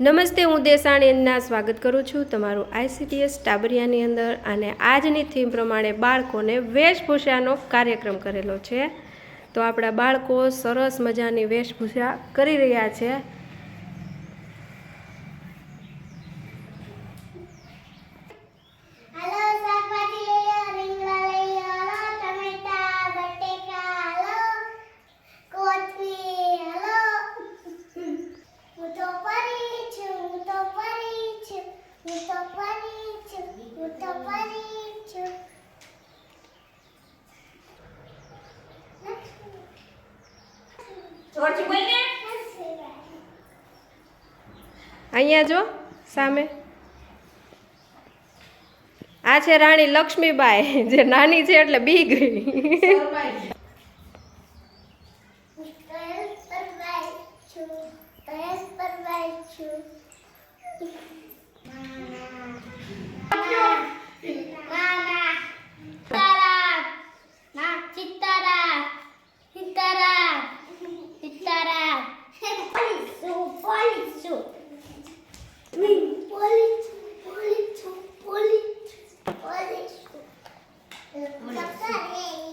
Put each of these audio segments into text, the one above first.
નમસ્તે, હું દેસાણીના સ્વાગત કરું છું તમારું આઈસીટીએસ ટાબરિયાની અંદર અને આજની થીમ પ્રમાણે બાળકોને વેશભૂષાનો કાર્યક્રમ કરેલો છે. તો આપણા બાળકો સરસ મજાની વેશભૂષા કરી રહ્યા છે હાલો શાકભાજી લઈ આવો રીંગણા લઈ આવો ટમેટા બટેકા હાલો કોથમીર હાલો હું તો પરી છું હું તો પરી છું હું તો પરી છું હું તો પરી છું જોરથી બોલ ને. અહીંયા જો સામે. આ છે રાણી લક્ષ્મીબાઈ જે નાની છે એટલે બી ગઈ. પર છું.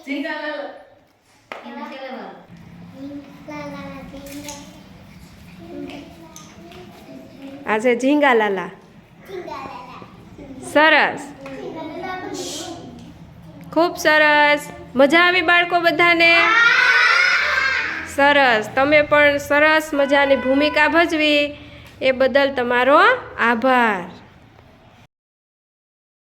ઝીંગાલાલ કેવા આ છે ઝીંગા લાલા સરસ. ખૂબ સરસ. મજા આવી બાળકો બધાને? સરસ. તમે પણ સરસ મજાની ભૂમિકા ભજવી. એ બદલ તમારો આભાર.